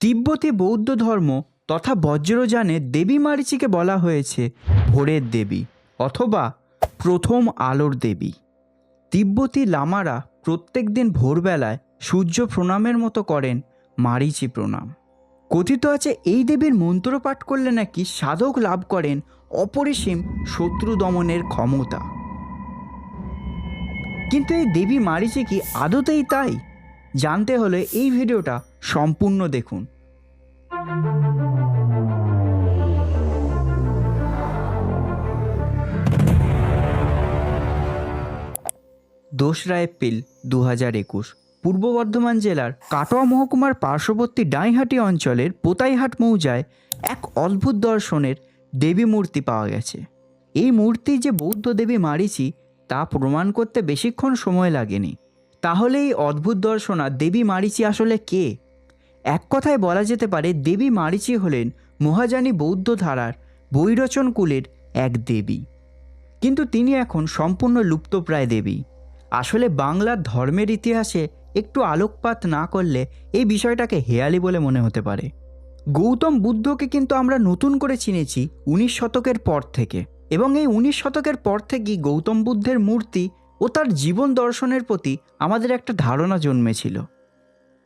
তিব্বতী বৌদ্ধ ধর্ম তথা বজ্রযানে দেবী মারিচিকে বলা হয়েছে ভোরের দেবী অথবা প্রথম আলোর দেবী। তিব্বতী লামারা প্রত্যেক দিন ভোরবেলায় সূর্য প্রণামের মতো করেন মারিচি প্রণাম। কথিত আছে এই দেবীর মন্ত্র পাঠ করলে নাকি সাধক লাভ করেন অপরিসীম শত্রু দমনের ক্ষমতা। কিন্তু এই দেবী মারিচি কি আদতেই তাই? জানতে হলে এই ভিডিওটা সম্পূর্ণ দেখুন। দোসরা এপ্রিল দু হাজার একুশ, পূর্ব বর্ধমান জেলার কাটোয়া মহকুমার পার্শ্ববর্তী ডাইহাটি অঞ্চলের পোতাইহাট মৌজায় এক অদ্ভুত দর্শনের দেবী মূর্তি পাওয়া গেছে। এই মূর্তি যে বৌদ্ধ দেবী মারিচি তা প্রমাণ করতে বেশিক্ষণ সময় লাগেনি। তাহলে এই অদ্ভুত দর্শনা দেবী মারিচি আসলে কে? এক কথায় বলা যেতে পারে দেবী মারিচি হলেন মহাজানী বৌদ্ধ ধারার বৈরচন কুলের এক দেবী। কিন্তু তিনি এখন সম্পূর্ণ লুপ্তপ্রায় দেবী। আসলে বাংলার ধর্মের ইতিহাসে একটু আলোকপাত না করলে এই বিষয়টাকে হেয়ালি বলে মনে হতে পারে। গৌতম বুদ্ধকে কিন্তু আমরা নতুন করে চিনেছি উনিশ শতকের পর থেকে। এবং এই উনিশ শতকের পর থেকেই গৌতম বুদ্ধের মূর্তি ও তার জীবন দর্শনের প্রতি আমাদের একটা ধারণা জন্মেছিল।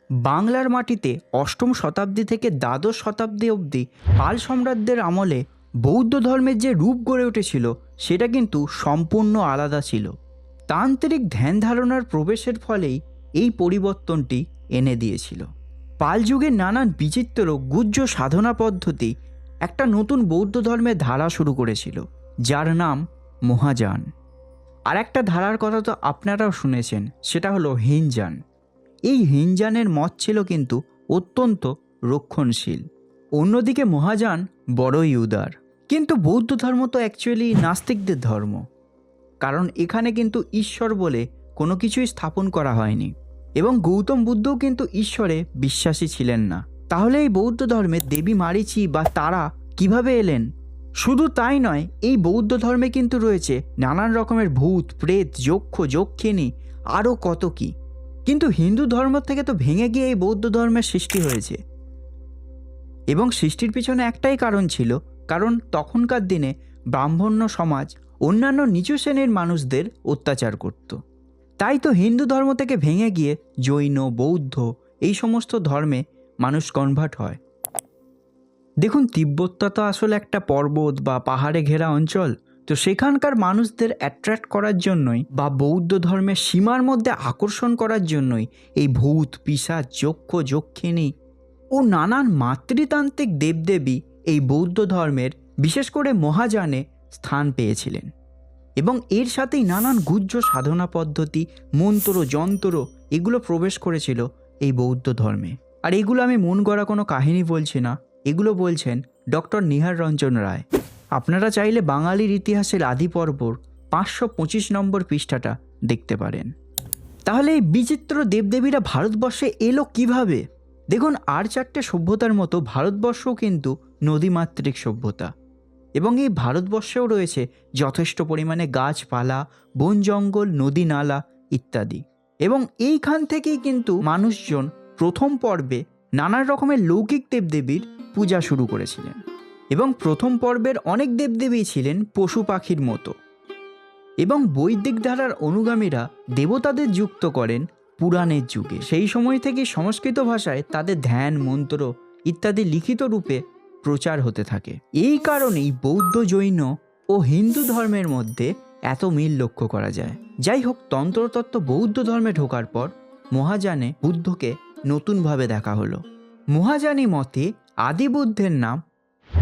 বাংলার মাটিতে অষ্টম শতাব্দী থেকে দ্বাদশ শতাব্দী অবধি পাল সম্রাটদের আমলে বৌদ্ধ ধর্মের যে রূপ গড়ে উঠেছিল, সেটা কিন্তু সম্পূর্ণ আলাদা ছিল। তান্ত্রিক ধ্যান ধারণার প্রবেশের ফলেই এই পরিবর্তনটি এনে দিয়েছিল। পাল যুগের নানান বিচিত্র গুজ্জ সাধনা পদ্ধতি একটা নতুন বৌদ্ধ ধর্মের ধারা শুরু করেছিল, যার নাম মহাযান। আর একটা ধারার কথা তো আপনারাও শুনেছেন, সেটা হলো হিনজান। এই হিনজানের মত ছিল কিন্তু অত্যন্ত রক্ষণশীল। অন্যদিকে মহাযান বড়ই উদার। কিন্তু বৌদ্ধ ধর্ম তো অ্যাকচুয়ালি নাস্তিকদের ধর্ম। কারণ এখানে কিন্তু ঈশ্বর বলে কোনো কিছুই স্থাপন করা হয়নি। এবং গৌতম বুদ্ধও কিন্তু ঈশ্বরে বিশ্বাসী ছিলেন না। তাহলে এই বৌদ্ধ ধর্মে দেবী মারিচি বা তারা কীভাবে এলেন? শুধু তাই নয়, এই বৌদ্ধ ধর্মে কিন্তু রয়েছে নানান রকমের ভূত, প্রেত, যক্ষ, যক্ষিণী, আরও কত কি। কিন্তু হিন্দু ধর্ম থেকে তো ভেঙে গিয়ে এই বৌদ্ধ ধর্মের সৃষ্টি হয়েছে। এবং সৃষ্টির পিছনে একটাই কারণ ছিল, কারণ তখনকার দিনে ব্রাহ্মণ্য সমাজ অন্যান্য নিচু শ্রেণির মানুষদের অত্যাচার করত। তাই তো হিন্দু ধর্ম থেকে ভেঙে গিয়ে জৈন, বৌদ্ধ এই সমস্ত ধর্মে মানুষ কনভার্ট হয়। দেখুন, তিব্বতটা তো আসলে একটা পর্বত বা পাহাড়ে ঘেরা অঞ্চল। তো সেখানকার মানুষদের অ্যাট্রাক্ট করার জন্যই বা বৌদ্ধ ধর্মের সীমার মধ্যে আকর্ষণ করার জন্যই এই ভূত, পিসাচ, যক্ষ, যক্ষিণী ও নানান মাতৃতান্ত্রিক দেবদেবী এই বৌদ্ধ ধর্মের বিশেষ করে মহাযানে স্থান পেয়েছিলেন। এবং এর সাথেই নানান গুহ্য সাধনা পদ্ধতি, মন্ত্র, যন্ত্র এগুলো প্রবেশ করেছিল এই বৌদ্ধ ধর্মে। আর এগুলো আমি মন গড়া কোনো কাহিনী বলছি না। এগুলো বলছেন ডক্টর নিহার রঞ্জন রায়। আপনারা চাইলে বাঙালির ইতিহাসের আদি পর্বর পাঁচশো পঁচিশ নম্বর পৃষ্ঠাটা দেখতে পারেন। তাহলে এই বিচিত্র দেবদেবীরা ভারতবর্ষে এলো কীভাবে? দেখুন, আর চারটে সভ্যতার মতো ভারতবর্ষও কিন্তু নদীমাতৃক সভ্যতা। এবং এই ভারতবর্ষেও রয়েছে যথেষ্ট পরিমাণে গাছপালা, বন জঙ্গল, নদী নালা ইত্যাদি। এবং এইখান থেকেই কিন্তু মানুষজন প্রথম পর্বে নানা রকমের লৌকিক দেবদেবীর পূজা শুরু করেছিলেন এবং প্রথম পর্বের অনেক দেবদেবী ছিলেন পশু পাখির মতো। এবং বৈদিক ধারার অনুগামীরা দেবতাদের যুক্ত করেন পুরাণের যুগে। সেই সময় থেকে সংস্কৃত ভাষায় তাদের ধ্যান, মন্ত্র ইত্যাদি লিখিত রূপে প্রচার হতে থাকে। এই কারণেই বৌদ্ধ জৈন ও হিন্দু ধর্মের মধ্যে এত মিল লক্ষ্য করা যায়। যাই হোক, তন্ত্রতত্ত্ব বৌদ্ধ ধর্মে ঢোকার পর মহাযানে বুদ্ধকে নতুনভাবে দেখা হলো। মহাযানী মতে আদি বুদ্ধের নাম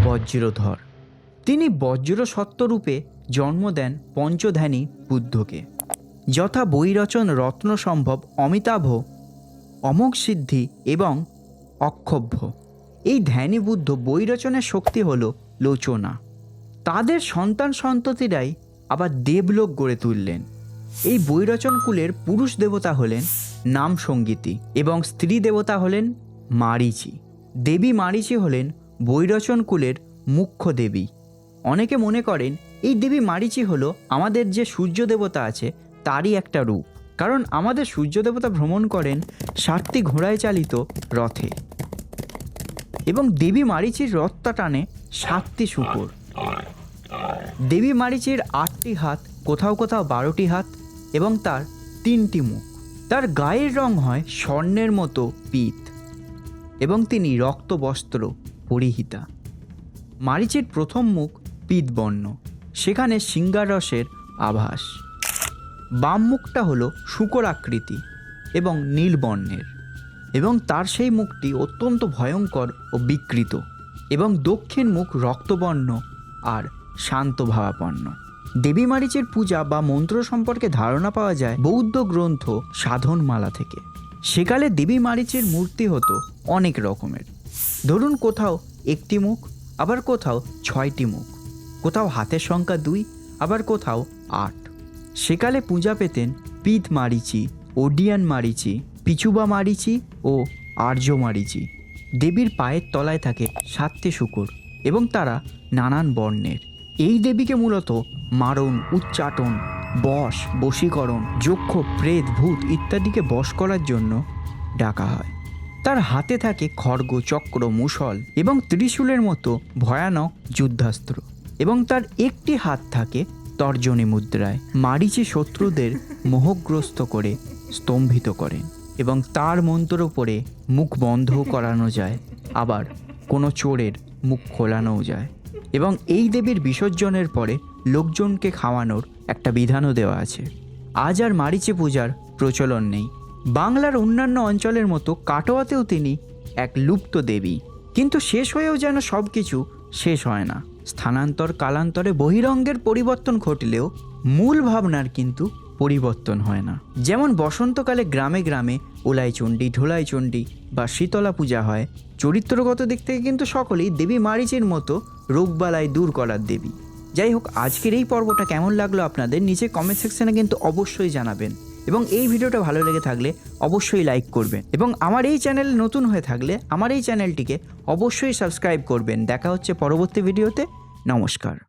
বজ্রধর। তিনি বজ্র সত্ত্বরূপে জন্ম দেন পঞ্চধ্যানী বুদ্ধকে। যথা বৈরচন রত্ন সম্ভব অমিতাভ, অমোঘ সিদ্ধি এবং অক্ষভ্য। এই ধ্যানী বুদ্ধ বৈরচনের শক্তি হল লোচনা। তাদের সন্তান সন্ততিরাই আবার দেবলোক গড়ে তুললেন। এই বৈরচন কুলের পুরুষ দেবতা হলেন নাম সঙ্গীতি এবং স্ত্রী দেবতা হলেন মারিচি। দেবী মারিচি হলেন বৈরচন কুলের মুখ্য দেবী। অনেকে মনে করেন, এই দেবী মারিচি হলো আমাদের যে সূর্য দেবতা আছে, তারই একটা রূপ। কারণ আমাদের সূর্য দেবতা ভ্রমণ করেন সাতটি ঘোড়ায় চালিত রথে। এবং দেবী মারিচির রথটা টানে সাতটি শুকর। দেবী মারিচির আটটি হাত, কোথাও কোথাও বারোটি হাত এবং তার তিনটি মুখ। তার গায়ের রং হয় স্বর্ণের মতো পিত। এবং তিনি রক্তবস্ত্র পরিহিতা। মারিচের প্রথম মুখ পিতবর্ণ, সেখানে সিঙ্গারসের আভাস। বাম মুখটা হলো শুকর আকৃতি এবং নীল বর্ণের এবং তার সেই মুখটি অত্যন্ত ভয়ঙ্কর ও বিকৃত, এবং দক্ষিণ মুখ রক্তবর্ণ আর শান্ত ভাবাপন্ন দেবী মারিচের পূজা বা মন্ত্র সম্পর্কে ধারণা পাওয়া যায় বৌদ্ধ গ্রন্থ সাধনমালা থেকে। সেকালে দেবী মারিচের মূর্তি হতো অনেক রকমের। ধরুন কোথাও একটি মুখ, আবার কোথাও ছয়টি মুখ, কোথাও হাতের সংখ্যা দুই, আবার কোথাও আট। সেকালে পূজা পেতেন পিত মারিচি, ওডিয়ান মারিচি, পিচুবা মারিচি ও আর্য মারিচি। দেবীর পায়ের তলায় থাকে সাতটি শুকুর এবং তারা নানান বর্ণের। এই দেবীকে মূলত মারণ, উচ্চাটন বশ, বশীকরণ, যক্ষ, প্রেত, ভূত ইত্যাদিকে বশ করার জন্য ডাকা হয়। তার হাতে থাকে খড়গ, চক্র মুসল এবং ত্রিশূলের মতো ভয়ানক যুদ্ধাস্ত্র এবং তার একটি হাত থাকে তর্জনী মুদ্রায়, মারিচে শত্রুদের মোহগ্রস্ত করে স্তম্ভিত করেন এবং তার মন্ত্র পড়ে মুখ বন্ধ করানো যায়, আবার কোনো চোরের মুখ খোলানোও যায় এবং এই দেবীর বিসর্জনের পরে লোকজনকে খাওয়ানোর একটা বিধানও দেওয়া আছে। আজ আর মারিচে পূজার প্রচলন নেই। বাংলার অন্যান্য অঞ্চলের মতো কাটোয়াতেও তিনি এক লুপ্ত দেবী। কিন্তু শেষ হয়েও যেন সব কিছু শেষ হয় না। স্থানান্তর কালান্তরে বহিরঙ্গের পরিবর্তন ঘটলেও মূল ভাবনার কিন্তু পরিবর্তন হয় না। যেমন বসন্তকালে গ্রামে গ্রামে ওলাইচণ্ডী ঢোলাইচণ্ডী বা শীতলা পূজা হয়, চরিত্রগত দিক থেকে কিন্তু সকলেই দেবী মারিচের মতো রোগবালাই দূর করার দেবী। যাই হোক, আজকের এই পর্বটা কেমন লাগল আপনাদের নিচে কমেন্ট সেকশনে কিন্তু অবশ্যই জানাবেন। এবং এই ভিডিওটা ভালো লেগে থাকলে অবশ্যই লাইক করবেন। এবং আমার এই চ্যানেল নতুন হয়ে থাকলে আমার এই চ্যানেলটিকে অবশ্যই সাবস্ক্রাইব করবেন। দেখা হচ্ছে পরবর্তী ভিডিওতে নমস্কার।